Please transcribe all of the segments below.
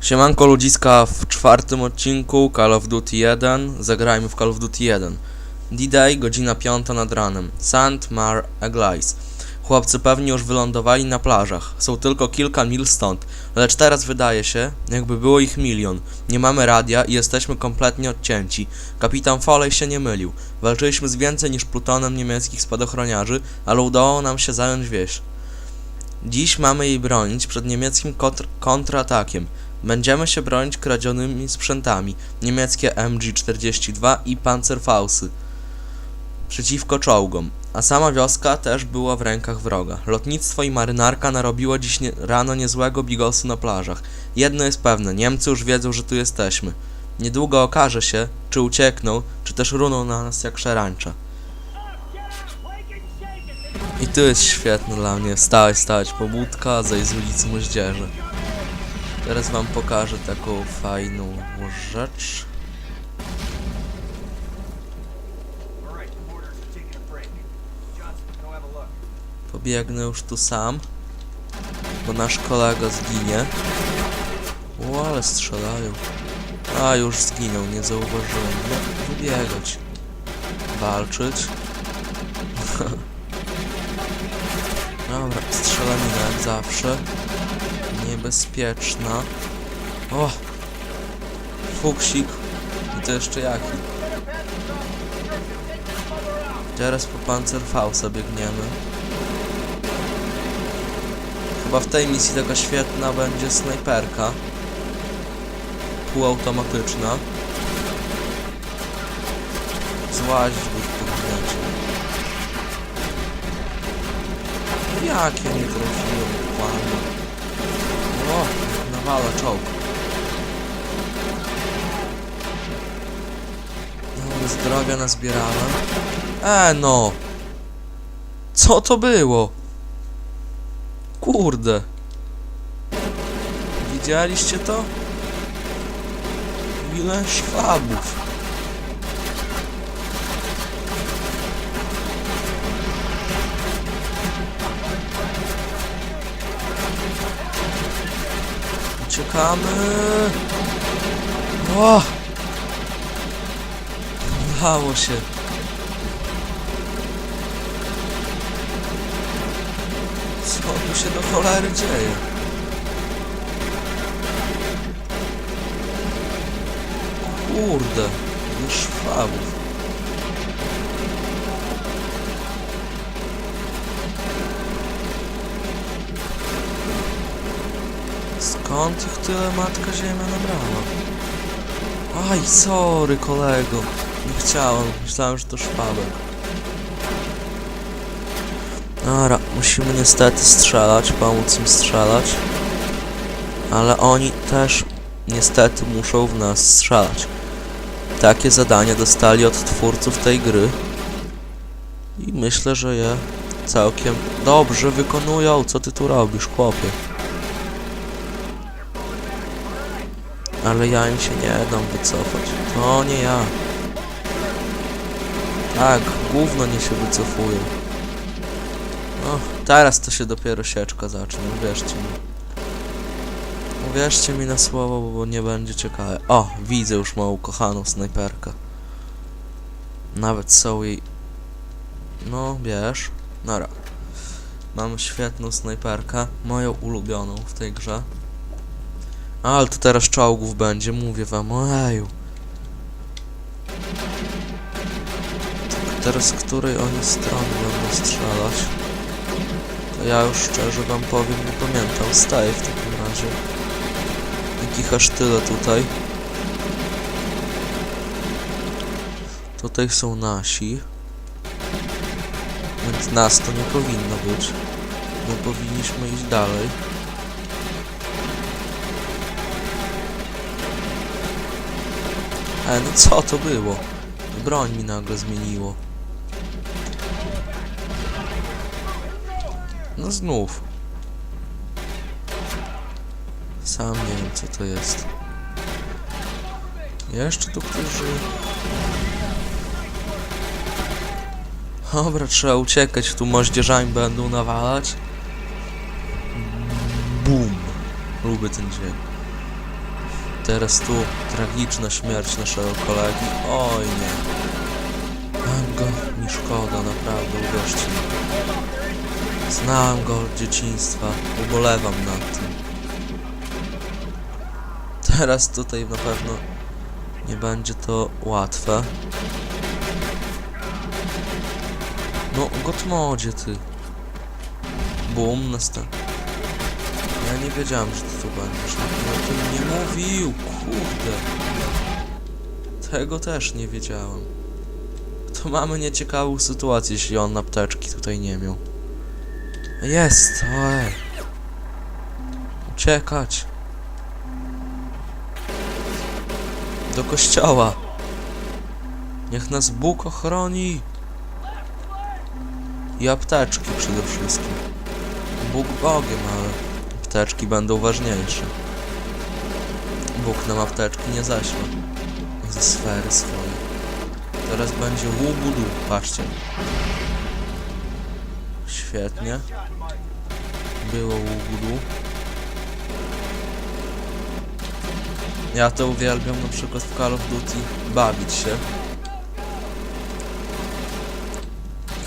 Siemanko ludziska, w czwartym odcinku Call of Duty 1 zagrajmy w Call of Duty 1. D-Day, godzina 5 nad ranem. St. Mar Eglais. Chłopcy pewnie już wylądowali na plażach. Są tylko kilka mil stąd, lecz teraz wydaje się, jakby było ich milion. Nie mamy radia i jesteśmy kompletnie odcięci. Kapitan Foley się nie mylił. Walczyliśmy z więcej niż plutonem niemieckich spadochroniarzy, ale udało nam się zająć wieś. Dziś mamy jej bronić przed niemieckim kontr- kontratakiem. Będziemy się bronić kradzionymi sprzętami, niemieckie MG42 i Panzerfausty przeciwko czołgom, a sama wioska też była w rękach wroga. Lotnictwo i marynarka narobiło dziś nie, rano niezłego bigosu na plażach. Jedno jest pewne, Niemcy już wiedzą, że tu jesteśmy. Niedługo okaże się, czy uciekną, czy też runą na nas jak szarańcza. I tu jest świetne dla mnie, stać, stać, pobudka, zejść z ulicy Moździerze. Teraz wam pokażę taką fajną rzecz. Pobiegnę już tu sam, bo nasz kolega zginie. O, ale strzelają. A, już zginął, nie zauważyłem. No, wybiegać. Walczyć. Dobra, strzelanina jak zawsze. Niebezpieczna. O! Fuksik. I to jeszcze jaki. Teraz po Panzerfausta biegniemy. Chyba w tej misji taka świetna będzie snajperka. Półautomatyczna. Złazić go w podgnęcie. Jak ja nie trafiłem, panie. O, nawala czołg. No, zdrowia nazbierałem. E no! Co to było? Kurde. Widzieliście to? Ile szwabów. Uciekamy. O! Udało się. Co tu się do cholery dzieje? Kurde, szwabów. Skąd ich tyle matka ziemia nabrała? Aj, sorry kolego. Nie chciałem, myślałem, że to szwabek. Dobra, musimy niestety strzelać, pomóc im strzelać. Ale oni też niestety muszą w nas strzelać. Takie zadanie dostali od twórców tej gry. I myślę, że je całkiem dobrze wykonują. Co ty tu robisz, chłopie? Ale ja im się nie dam wycofać. To nie ja. Tak, gówno nie się wycofują. No, teraz to się dopiero sieczka zacznie, uwierzcie mi. Uwierzcie mi na słowo, bo nie będzie ciekawe. O, widzę już moją kochaną snajperkę. Nawet są jej... No, wiesz. Nara. Mam świetną snajperkę, moją ulubioną w tej grze. Ale to teraz czołgów będzie, mówię wam, ojeju. Tylko teraz z której oni strony będą strzelać? To ja już szczerze wam powiem, nie pamiętam. Staję w takim razie. Jakich aż tyle tutaj. Tutaj są nasi. Więc nas to nie powinno być. My powinniśmy iść dalej. E, no co to było? Broń mi nagle zmieniło. No znów. Sam nie wiem co to jest. Jeszcze tu ktoś żyje. Dobra, trzeba uciekać, tu moździerzami będą nawalać. Bum. Lubię ten dźwięk. Teraz tu tragiczna śmierć naszego kolegi. Oj nie. Mam go, mi szkoda, naprawdę, mi. Znałem go od dzieciństwa, ubolewam nad tym. Teraz tutaj na pewno nie będzie to łatwe. No, Gotmodzie, ty. Bum, następny. Nie wiedziałem, że ty tu będziesz. O tym nie mówił, kurde. Tego też nie wiedziałem. To mamy nieciekawą sytuację, jeśli on apteczki tutaj nie miał. Jest, ojej. Uciekać. Do kościoła. Niech nas Bóg ochroni. I apteczki przede wszystkim. Bóg Bogiem, ale apteczki będą ważniejsze. Bóg nam apteczki nie zaśle. Ze sfery swojej. Teraz będzie łubudu, patrzcie. Świetnie. Było łubudu. Ja to uwielbiam na przykład w Call of Duty bawić się.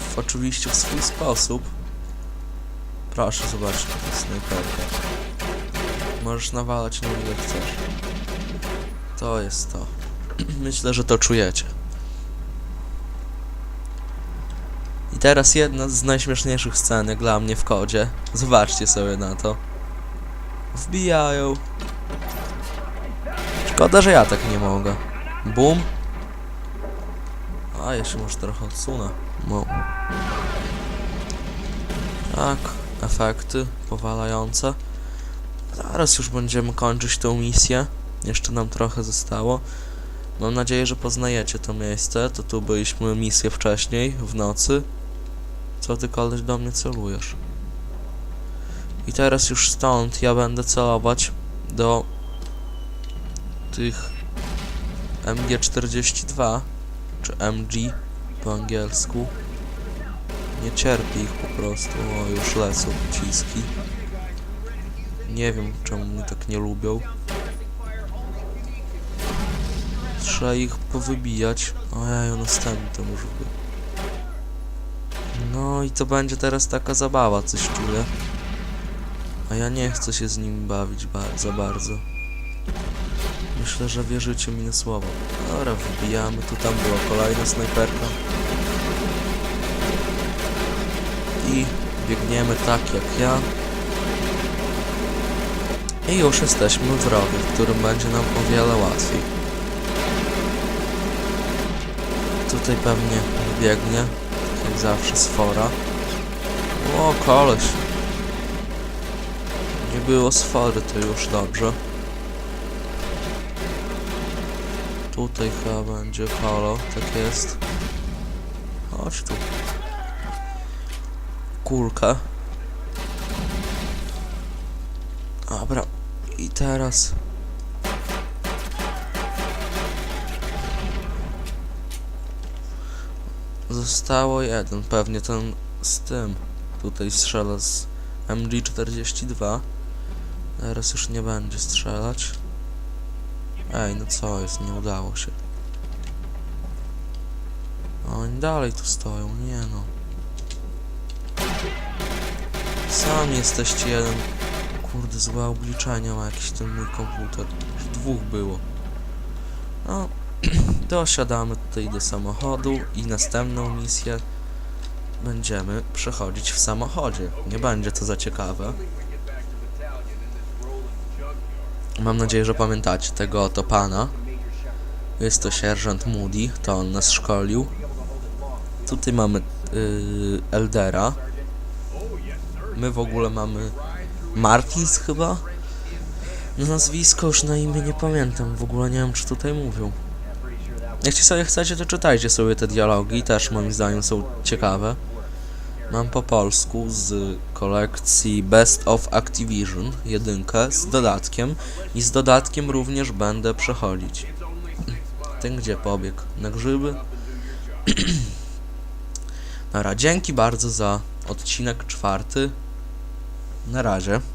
W, oczywiście w swój sposób. Proszę jest snajperka. Możesz nawalać na ile chcesz. To jest to. Myślę, że to czujecie. I teraz jedna z najśmieszniejszych scenek dla mnie w kodzie. Zobaczcie sobie na to. Wbijają. Szkoda, że ja tak nie mogę. Bum. A, jeszcze może trochę odsunę. No. Tak, efekty powalające. Zaraz już będziemy kończyć tę misję. Jeszcze nam trochę zostało. Mam nadzieję, że poznajecie to miejsce. To tu byliśmy misję wcześniej, w nocy. Co ty koleś do mnie celujesz? I teraz już stąd ja będę celować do tych MG42 czy MG po angielsku. Nie cierpię ich po prostu. O, już lecą pociski. Nie wiem czemu mnie tak nie lubią. Trzeba ich powybijać. Ojej, następny może być. No i to będzie teraz taka zabawa, coś czuję. A ja nie chcę się z nimi bawić ba za bardzo. Myślę, że wierzycie mi na słowo. Dobra, wbijamy. Tu tam była kolejna snajperka. I biegniemy tak jak ja. I już jesteśmy w rowie, w którym będzie nam o wiele łatwiej. Tutaj pewnie biegnie, tak jak zawsze, sfora. O, koleś. Nie było sfory, to już dobrze. Tutaj chyba będzie holo, tak jest. Chodź tu. Kulka. Dobra, i teraz... Zostało jeden, pewnie ten z tym. Tutaj strzela z MG42. Teraz już nie będzie strzelać. Ej, no co jest, nie udało się. Oni dalej tu stoją, nie no. Sami jesteście jeden. Kurde, złe obliczenia ma jakiś ten mój komputer. Już dwóch było. No, dosiadamy tutaj do samochodu i następną misję będziemy przechodzić w samochodzie. Nie będzie to za ciekawe. Mam nadzieję, że pamiętacie tego oto pana. Jest to sierżant Moody, to on nas szkolił. Tutaj mamy yy, Eldera. My w ogóle mamy Martins chyba? Nazwisko już na imię nie pamiętam, w ogóle nie wiem czy tutaj mówią. Jeśli sobie chcecie, to czytajcie sobie te dialogi, też moim zdaniem są ciekawe. Mam po polsku z kolekcji Best of Activision jedynkę z dodatkiem i z dodatkiem również będę przechodzić. Ten gdzie pobiegł? Na grzyby? Dobra, dzięki bardzo za odcinek czwarty. Na razie.